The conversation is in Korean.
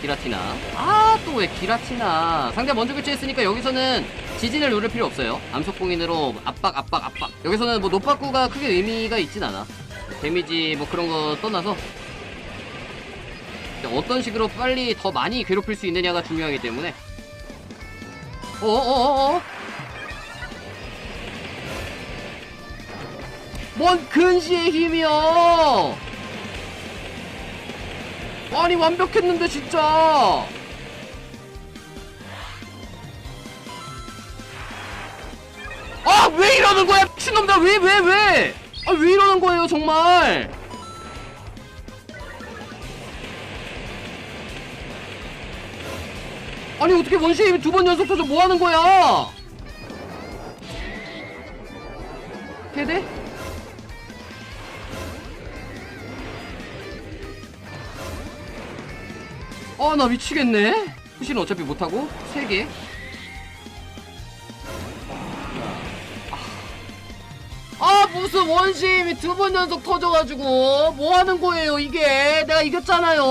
기라티나. 아 또 왜 기라티나. 상대 먼저 교체했으니까 여기서는 지진을 누를 필요 없어요. 암속공인으로 압박 압박 압박. 여기서는 뭐 노빠꾸가 크게 의미가 있진 않아. 데미지 뭐 그런 거 떠나서. 어떤 식으로 빨리 더 많이 괴롭힐 수 있느냐가 중요하기 때문에. 어어어어? 뭔 근시의 힘이야 아니 완벽했는데 진짜 아 왜 이러는 거야 미친놈들 왜왜 왜? 아 왜 이러는 거예요 정말 아니 어떻게 원시의 힘이 두 번 연속 터져 뭐 하는 거야 개대? 아 나 미치겠네. 후시는 어차피 못하고 3개. 아 무슨 원심이 두 번 연속 터져가지고 뭐 하는 거예요 이게? 내가 이겼잖아요